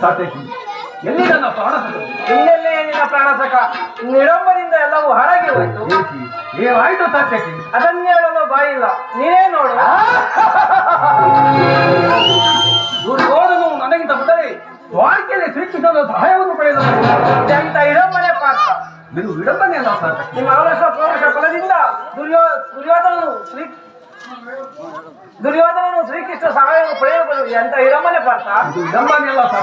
ಸಾಧ್ಯ ಎಲ್ಲಿ ನನ್ನ ಪ್ರಾಣ ಇನ್ನೆಲ್ಲೇ ನಿನ್ನ ಪ್ರಾಣ ಸಕ? ನಿಡಂಬರಿಂದ ಎಲ್ಲವೂ ಹಾಳಾಗಿ ಹೋಯ್ತು. ಏನಾಯ್ತು ಅದನ್ನೇ ಅದನ್ನೇಳಲು ಬಾಯಿಲ್ಲ. ನೀನೇ ನೋಡು. ದುರ್ಗೋಧನು ನನಗಿಂತ ಮೊದಲೇ ವಾರ್ಕೆಯಲ್ಲಿ ಶ್ರೀಕೃಷ್ಣನ ಸಹಾಯವನ್ನು ಪಡೆಯಲು ಅತ್ಯಂತ ವಿಡಂಬನೆ ಪಾತ್ರ ನಿನ್ನ ವಿಡಂಬನೆ ಅಲ್ಲ ಸಾಧಕ ನಿಮ್ಮ ಆಲೋಚ ಪೌರುಷ ಫಲದಿಂದ ದುರ್ಯೋ ದುರ್ಯೋಧನನು ಶ್ರೀ ದುರ್ಯೋಧನನು ಶ್ರೀಕೃಷ್ಣ ಸಹಾಯವನ್ನು ಪಡೆಯಲು ಎಂತ ವಿಡಂಬನೆ ಪಾತ್ರ ವಿಡಂಬನೆ ಅಲ್ಲ